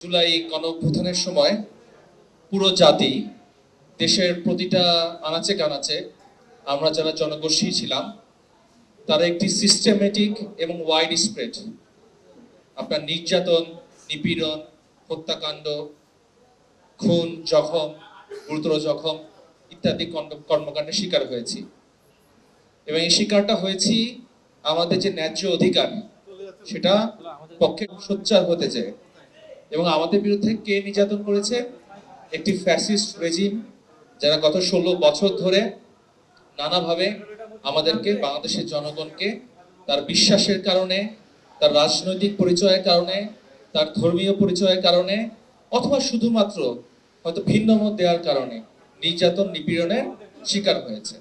জুলাই গণঅভ্যুত্থানের সময় পুরো জাতি দেশের প্রতিটা আনাচে কানাচে আমরা যারা জনগোষ্ঠী ছিলাম, তারা একটি সিস্টেমেটিক এবং ওয়াইড স্প্রেড আপনার নির্যাতন, নিপীড়ন, হত্যাকাণ্ড, খুন, জখম, গুরুতর জখম ইত্যাদি কর্মকাণ্ডের শিকার হয়েছি। এবং এই শিকারটা হয়েছি আমাদের যে ন্যায্য অধিকার, সেটা পক্ষে সোচ্চার হতে চায় এবং আমাদের বিরুদ্ধে কে নির্যাতন করেছে? একটি ফ্যাসিস্ট রেজিম যারা গত ষোলো বছর ধরে নানাভাবে আমাদেরকে, বাংলাদেশের জনগণকে, তার বিশ্বাসের কারণে, তার রাজনৈতিক পরিচয়ের কারণে, তার ধর্মীয় পরিচয়ের কারণে, অথবা শুধুমাত্র হয়তো ভিন্ন মত দেওয়ার কারণে নির্যাতন নিপীড়নের শিকার হয়েছে।